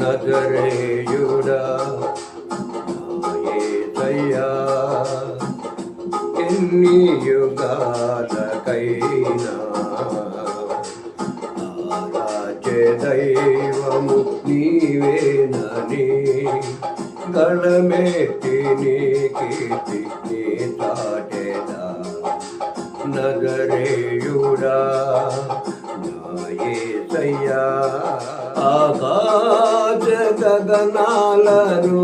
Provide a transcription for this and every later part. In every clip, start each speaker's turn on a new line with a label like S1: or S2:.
S1: నజరేయుడా నాయసయ్యా ఎన్ని యుగాలకైనా ఆరాధ్య దైవము నీవేనని గళమెత్తి నీ కీర్తి నీ తాటెదా నగరేయుడా నాయసయ్యా ఆకాశ గగనాలను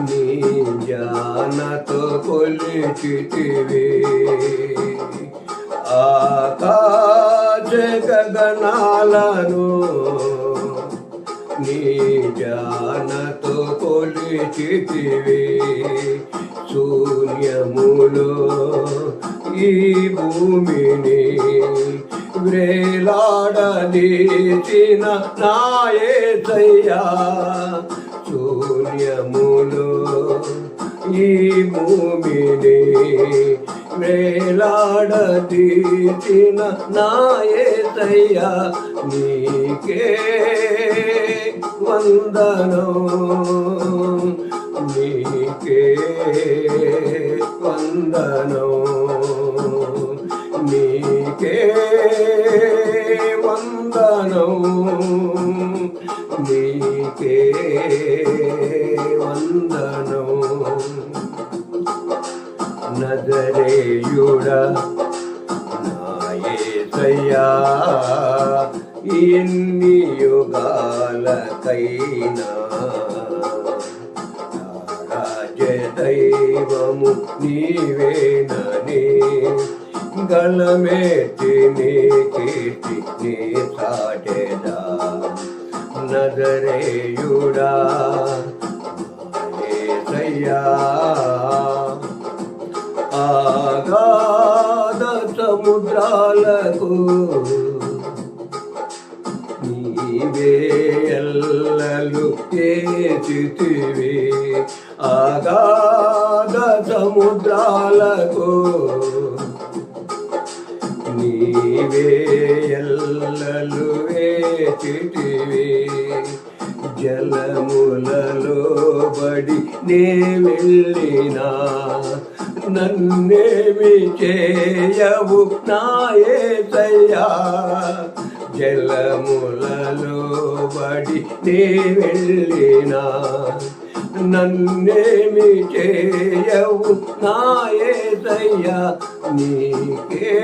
S1: నీ జ్ఞానతో కొలిచితివి. ఆకాశ గగనాలను నీ జ్ఞానతో కొలిచితివి. శూన్యములో ఈ భూమిని వ్రేలాడదీసిన నాయసయ్యా శూన్యములో ఈ భూమిని వేలాడదీసిన నాయసయ్యా నీకే వందనం నీకే వందనం. నజరేయుడా నాయసయ్యా ఎన్ని యుగాలకైనా దైవము నీవేనని గళమెత్తి నీ కీర్తి నీ సాటెదా. నగరేయుడా ఏసయ్యా ఆగాధ సముద్రాలకు నీవే ఎల్లలు చేసితివి ఆగాధ సముద్రాలకు నీవే వేచితివి జలములలో బడి నే వెళ్ళినా నన్నేమి చేయవు నాయసయ్యా జలములలో బడి నే వెళ్ళినా నన్నేమి చేయవు నాయసయ్యా నీకే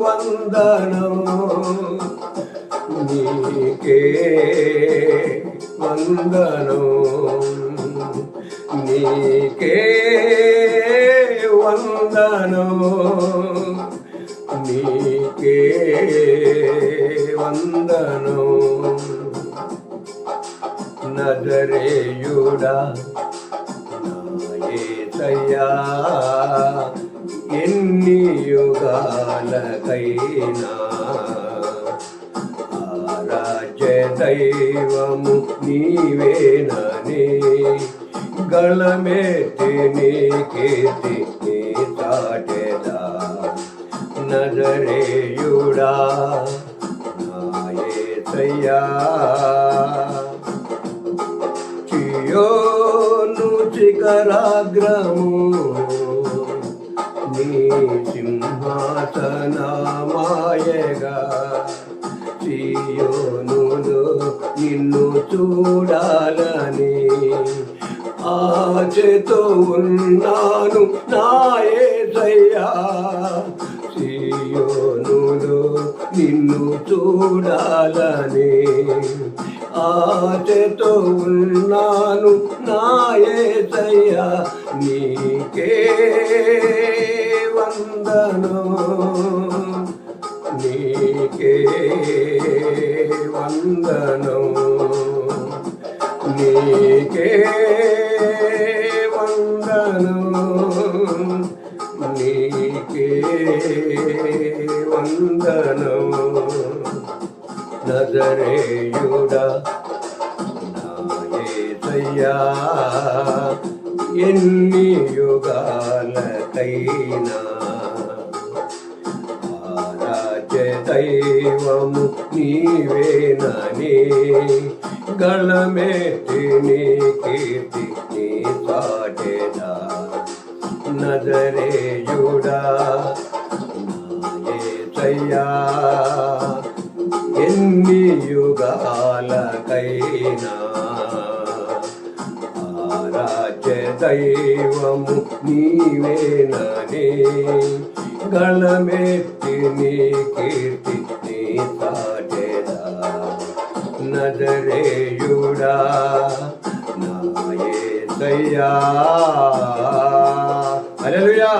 S1: వందనము నీకే వందనం. నీకే వందనం. నీకే వందనం. నజరేయుడా నాయసయ్యా ఎన్ని యుగాలకైనా దైవము నీవేనని. గళమెత్తి నీ కీర్తి నీ చాటెదా నజరేయుడా నాయసయ్యా. చియోను శిఖరాగ్రము నీ సింహాసనమాయగా. సియోనులో నిన్ను చూడాలని ఆశతో ఉన్నాను నాయసయ్యా సియోనులో నిన్ను చూడాలని ఆశతో ఉన్నాను నాయసయ్యా నీకే వందను నీకే వందనం. నీకే వందనం. నీకే వందనం. నజరేయుడా నాయసయ్యా ఎన్ని యుగాలకైనా. దైవము నీవేనని గళమెత్తి నీ కీర్తి నీ పాటేదా నజరేయుడా నాయసయ్యా ఎన్ని యుగాలకైనా ఆరాధ్య దైవము నీవేనని గళమెత్తి నీ కీర్తి నీ తా నజరేయుడా. నాయసయ్యా హల్లెలూయా.